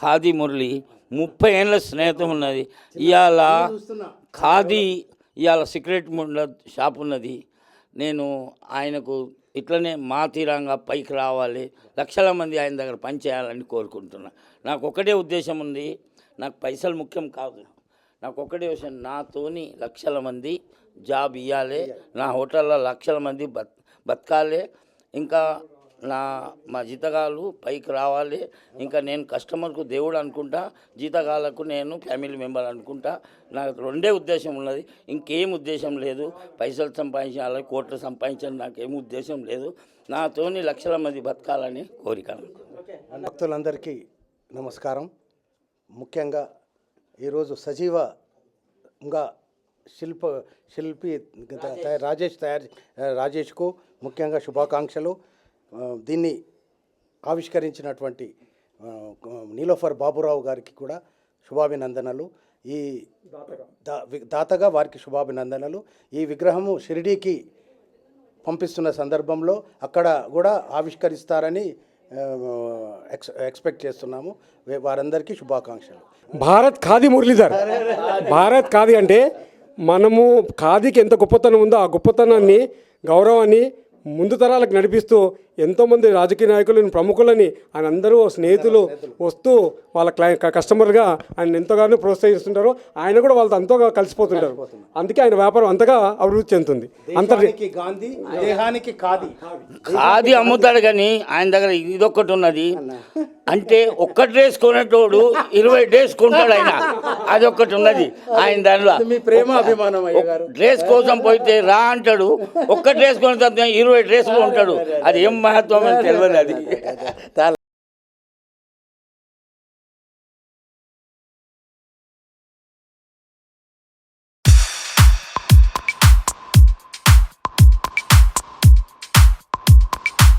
ఖాదీ మురళి ముప్పై ఏళ్ళ స్నేహితం ఉన్నది. ఇవాళ ఖాదీ ఇవాళ సిగరెట్ ముండ షాప్ ఉన్నది. నేను ఆయనకు ఇట్లనే మా తీరంగా పైకి రావాలి లక్షల మంది ఆయన దగ్గర పనిచేయాలని కోరుకుంటున్నా. నాకు ఒకటే ఉద్దేశం ఉంది. నాకు పైసలు ముఖ్యం కాదు. నాకు ఒకటే విషయం నాతోని లక్షల మంది జాబ్ ఇవ్వాలి నా హోటల్లో లక్షల మంది బత్ బతకాలి. ఇంకా నా మా జీతగాలు పైకి రావాలి. ఇంకా నేను కస్టమర్కు దేవుడు అనుకుంటా జీతగాలకు నేను ఫ్యామిలీ మెంబర్ అనుకుంటా. నాకు రెండే ఉద్దేశం ఉన్నది. ఇంకేం ఉద్దేశం లేదు. పైసలు సంపాదించాలి కోట్లు సంపాదించాలి నాకేం ఉద్దేశం లేదు. నాతోని లక్షల మంది బతకాలని కోరిక భక్తులందరికీ నమస్కారం. ముఖ్యంగా ఈరోజు సజీవంగా శిల్ప శిల్పి రాజేష్ తయారు రాజేష్కు ముఖ్యంగా శుభాకాంక్షలు. దీన్ని ఆవిష్కరించినటువంటి నీలోఫర్ బాబురావు గారికి కూడా శుభాభినందనలు. ఈ దాతగా వారికి శుభాభినందనలు. ఈ విగ్రహము షిరిడీకి పంపిస్తున్న సందర్భంలో అక్కడ కూడా ఆవిష్కరిస్తారని ఎక్స్ ఎక్స్పెక్ట్ చేస్తున్నాము. వారందరికీ శుభాకాంక్షలు. భారత్ ఖాదీ మురళీధర్. భారత్ ఖాదీ అంటే మనము ఖాదీకి ఎంత గొప్పతనం ఉందో ఆ గొప్పతనాన్ని గౌరవాన్ని ముందు తరాలకు నడిపిస్తూ ఎంతోమంది రాజకీయ నాయకులను ప్రముఖులని ఆయన అందరూ స్నేహితులు వస్తూ వాళ్ళ క్లై కస్టమర్గా ఆయన ఎంతగానో ప్రోత్సహిస్తుంటారు ఆయన కూడా వాళ్ళతో అంతగా కలిసిపోతుంటారు. అందుకే ఆయన వ్యాపారం అంతగా అభివృద్ధి చెందుతుంది. అంత దేశానికి గాంధీ దేహానికి ఖాదీ. ఖాదీ అమ్ముతాడు కానీ ఆయన దగ్గర ఇదొక్కటి ఉన్నది. అంటే ఒక్క డ్రెస్ కొనేటోడు ఇరవై డ్రెస్ కొంటాడు ఆయన. అది ఒక్కటి ఉన్నది ఆయన దానిలో. మీ ప్రేమ అభిమానం డ్రెస్ కోసం పోయితే రా అంటాడు. ఒక్క డ్రెస్ కొని ఇరవై డ్రెస్లు ఉంటాడు. అది ఏం మహత్వం అని తెలియదు అది